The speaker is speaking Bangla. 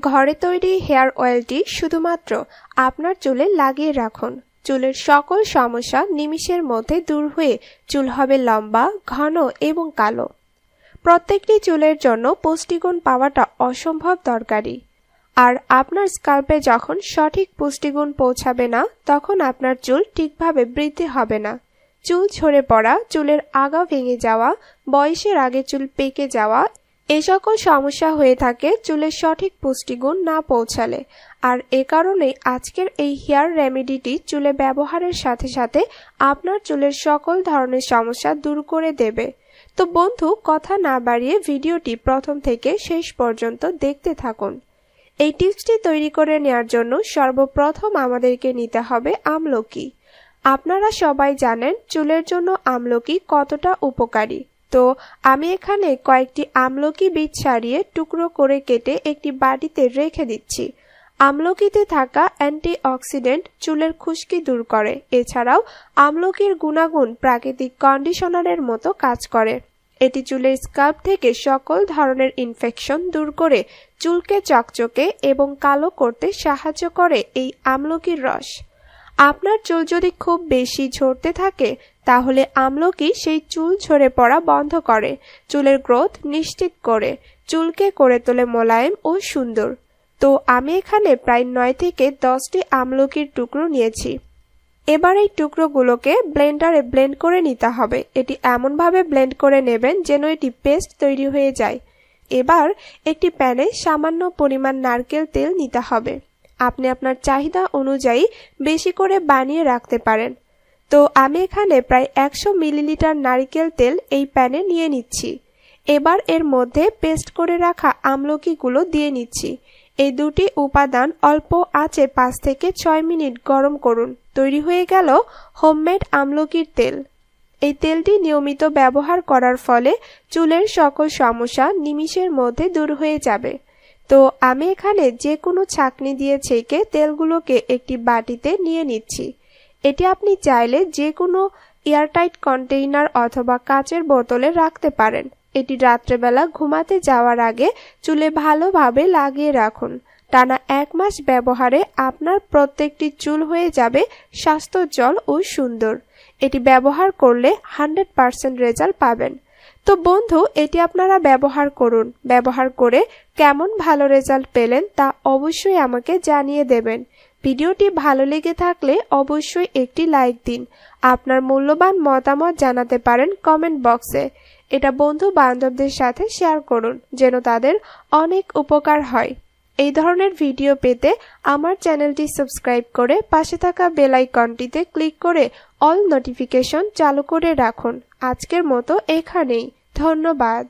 ঘরে তৈরি হেয়ার অয়েলটি শুধুমাত্র আপনার চুলে লাগিয়ে রাখুন। চুলের সকল সমস্যা নিমিষের মধ্যে দূর হয়ে চুল হবে লম্বা, ঘন এবং কালো। প্রত্যেকটি চুলের জন্য পুষ্টিগুণ পাওয়াটা অসম্ভব দরকারি। আর আপনার স্কাল্পে যখন সঠিক পুষ্টিগুণ পৌঁছাবে না, তখন আপনার চুল ঠিকভাবে বৃদ্ধি হবে না। চুল ঝরে পড়া, চুলের আগা ভেঙে যাওয়া, বয়সের আগে চুল পেকে যাওয়া এ সকল সমস্যা হয়ে থাকে, চুলের সঠিক পুষ্টিগুণ না পৌঁছালে। আর এ কারণে আজকের এই হেয়ার রেমেডিটি চুলে ব্যবহারের সাথে সাথে আপনার চুলের সকল ধরনের সমস্যা দূর করে দেবে। তো বন্ধু, কথা না বাড়িয়ে ভিডিওটি প্রথম থেকে শেষ পর্যন্ত দেখতে থাকুন। এই টিপসটি তৈরি করে নেওয়ার জন্য সর্বপ্রথম আমাদেরকে নিতে হবে আমলকি। আপনারা সবাই জানেন, চুলের জন্য আমলকি কতটা উপকারী। তো আমি এখানে কয়েকটি আমলকি বীজ ছাড়িয়ে টুকরো করে কেটে একটি বাটিতে রেখে দিচ্ছি। আমলকিতে থাকা অ্যান্টিঅক্সিডেন্ট চুলের খুশকি দূর করে। এছাড়াও আমলকির গুণাগুণ প্রাকৃতিক কন্ডিশনারের মতো কাজ করে। এটি চুলের স্কাল্প থেকে সকল ধরনের ইনফেকশন দূর করে চুলকে চকচকে এবং কালো করতে সাহায্য করে এই আমলকির রস। আপনার চুল যদি খুব বেশি ঝরতে থাকে, তাহলে আমলকি সেই চুল ঝরে পড়া বন্ধ করে। চুলের গ্রোথ নিশ্চিত করে। চুলকে করে তোলে মোলায়েম ও সুন্দর। তো আমি এখানে প্রায় নয় থেকে দশটি আমলকির টুকরো নিয়েছি। এবার এই টুকরোগুলোকে ব্লেন্ডারে ব্লেন্ড করে নিতে হবে। এটি এমনভাবে ব্লেন্ড করে নেবেন যেন এটি পেস্ট তৈরি হয়ে যায়। এবার একটি প্যানে সামান্য পরিমাণ নারকেল তেল নিতে হবে। আপনি আপনার চাহিদা অনুযায়ী বেশি করে বানিয়ে রাখতে পারেন। তো আমি এখানে প্রায় একশো মিলিলিটার নারিকেল তেল এই প্যানে নিয়ে নিচ্ছি। এবার এর মধ্যে পেস্ট করে রাখা আমলকিগুলো দিয়ে নিচ্ছি। এই দুটি উপাদান অল্প আঁচে পাঁচ থেকে ছয় মিনিট গরম করুন। তৈরি হয়ে গেল হোমমেড আমলকির তেল। এই তেলটি নিয়মিত ব্যবহার করার ফলে চুলের সকল সমস্যা নিমিষের মধ্যে দূর হয়ে যাবে। তো আমি এখানে যে কোনো ছাকনি দিয়ে ছেঁকে তেলগুলোকে একটি বাটিতে নিয়ে নিচ্ছি। এটি আপনি চাইলে যে কোনো এয়ারটাইট কন্টেইনার অথবা কাচের বোতলে রাখতে পারেন। এটি রাত্রেবেলা ঘুমাতে যাওয়ার আগে চুলে ভালোভাবে লাগিয়ে রাখুন। টানা এক মাস ব্যবহারে আপনার প্রত্যেকটি চুল হয়ে যাবে স্বাস্থ্যজল ও সুন্দর। এটি ব্যবহার করলে হান্ড্রেড পার্সেন্ট রেজাল্ট পাবেন। তো বন্ধু, এটি আপনারা ব্যবহার করুন। ব্যবহার করে কেমন ভালো রেজাল্ট পেলেন তা অবশ্যই আমাকে জানিয়ে দেবেন। ভিডিওটি ভালো লেগে থাকলে অবশ্যই একটি লাইক দিন। আপনার মূল্যবান মতামত জানাতে পারেন কমেন্ট বক্সে। এটা বন্ধু বান্ধবদের সাথে শেয়ার করুন, যেন তাদের অনেক উপকার হয়। এই ধরনের ভিডিও পেতে আমার চ্যানেলটি সাবস্ক্রাইব করে পাশে থাকা বেল আইকনটিতে ক্লিক করে অল নোটিফিকেশন চালু করে রাখুন। আজকের মতো এখানেই। ধন্যবাদ।